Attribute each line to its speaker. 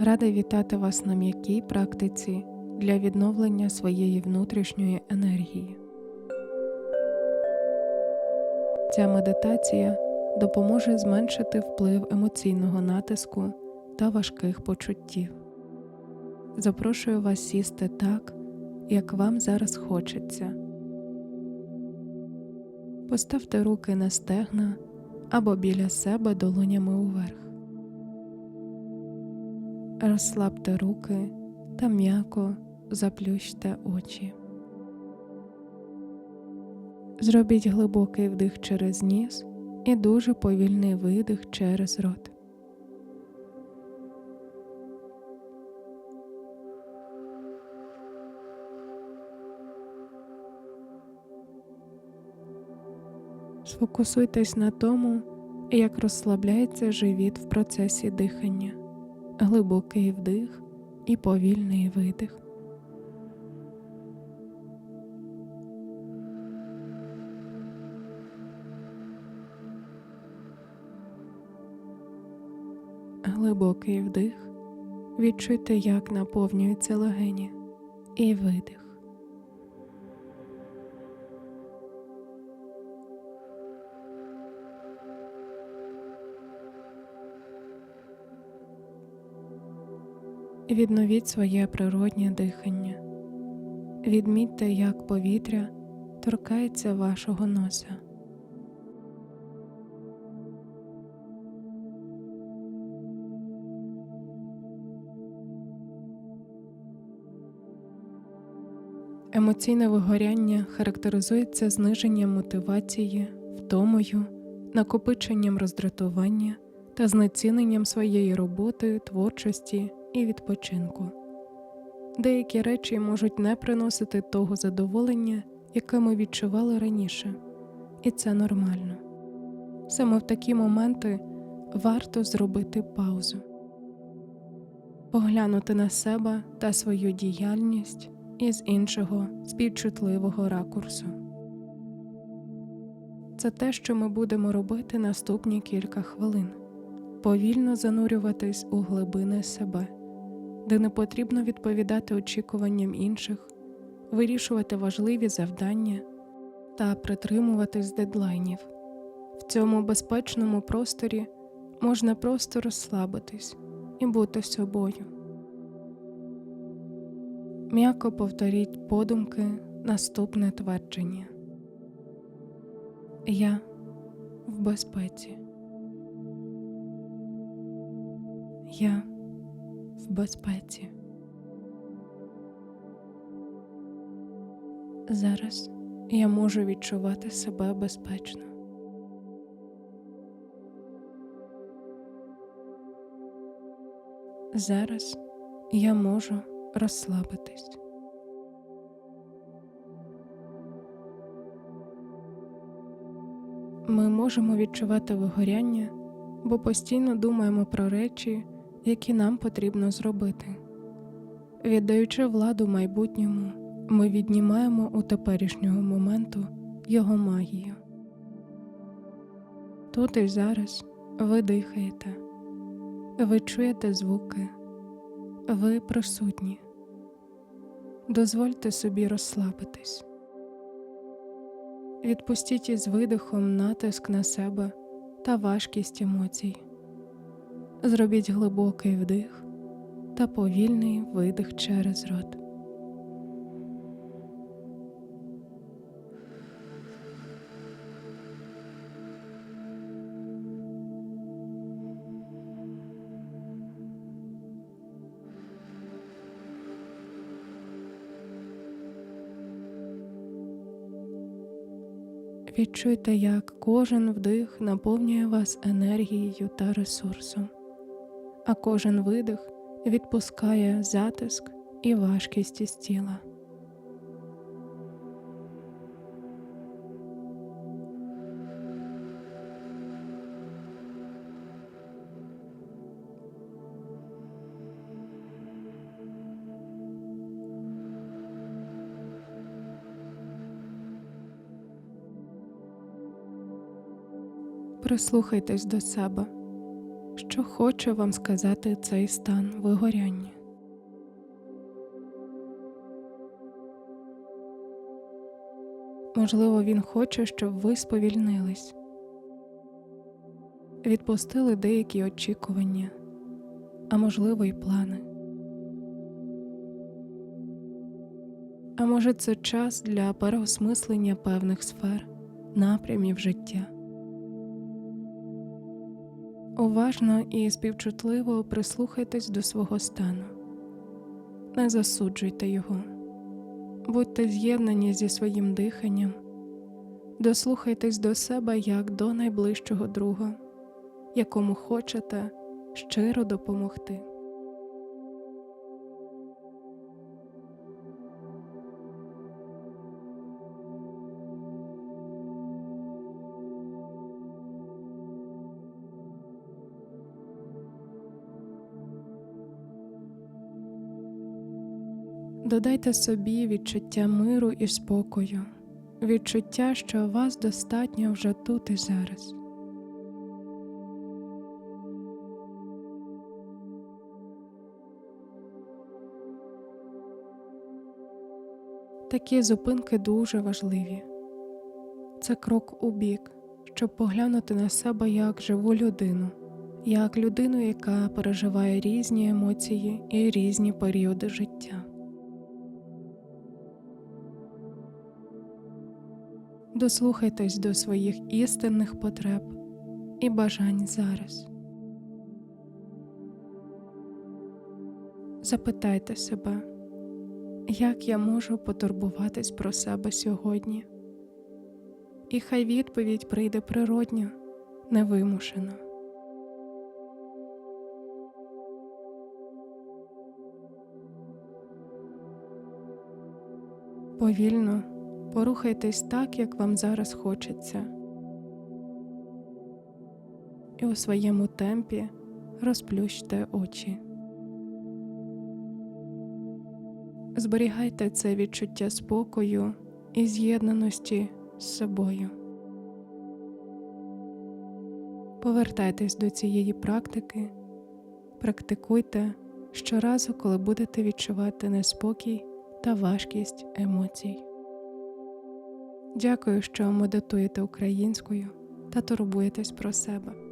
Speaker 1: Рада вітати вас на м'якій практиці для відновлення своєї внутрішньої енергії. Ця медитація допоможе зменшити вплив емоційного натиску та важких почуттів. Запрошую вас сісти так, як вам зараз хочеться. Поставте руки на стегна або біля себе долонями уверх. Розслабте руки та м'яко заплющте очі. Зробіть глибокий вдих через ніс і дуже повільний видих через рот. Сфокусуйтесь на тому, як розслабляється живіт в процесі дихання, глибокий вдих і повільний видих. Глибокий вдих. Відчуйте, як наповнюються легені, і видих. Відновіть своє природнє дихання. Відмітьте, як повітря торкається вашого носа. Емоційне вигоряння характеризується зниженням мотивації, втомою, накопиченням роздратування та знеціненням своєї роботи, творчості і відпочинку. Деякі речі можуть не приносити того задоволення, яке ми відчували раніше, і це нормально. Саме в такі моменти варто зробити паузу, поглянути на себе та свою діяльність із іншого співчутливого ракурсу. Це те, що ми будемо робити наступні кілька хвилин, повільно занурюватись у глибини себе, де не потрібно відповідати очікуванням інших, вирішувати важливі завдання та притримуватись дедлайнів. В цьому безпечному просторі можна просто розслабитись і бути собою. М'яко повторіть подумки наступне твердження. Я в безпеці. Я безпеці. Зараз я можу відчувати себе безпечно. Зараз я можу розслабитись. Ми можемо відчувати вигоряння, бо постійно думаємо про речі, які нам потрібно зробити. Віддаючи владу майбутньому, ми віднімаємо у теперішнього моменту його магію. Тут і зараз ви дихаєте, ви чуєте звуки, ви присутні. Дозвольте собі розслабитись. Відпустіть із видихом натиск на себе та важкість емоцій. Зробіть глибокий вдих та повільний видих через рот. Відчуйте, як кожен вдих наповнює вас енергією та ресурсом, а кожен видих відпускає затиск і важкість із тіла. Прислухайтесь до себе, що хоче вам сказати цей стан вигоряння. Можливо, він хоче, щоб ви сповільнились, відпустили деякі очікування, а можливо, й плани. А може, це час для переосмислення певних сфер, напрямів життя. Уважно і співчутливо прислухайтесь до свого стану, не засуджуйте його, будьте з'єднані зі своїм диханням, дослухайтесь до себе як до найближчого друга, якому хочете щиро допомогти. Додайте собі відчуття миру і спокою, відчуття, що вас достатньо вже тут і зараз. Такі зупинки дуже важливі. Це крок у бік, щоб поглянути на себе як живу людину, як людину, яка переживає різні емоції і різні періоди життя. Дослухайтесь до своїх істинних потреб і бажань зараз. Запитайте себе, як я можу потурбуватись про себе сьогодні? І хай відповідь прийде природньо, невимушено. Повільно порухайтесь так, як вам зараз хочеться, і у своєму темпі розплющте очі. Зберігайте це відчуття спокою і з'єднаності з собою. Повертайтесь до цієї практики, практикуйте щоразу, коли будете відчувати неспокій та важкість емоцій. Дякую, що медитуєте українською та турбуєтесь про себе.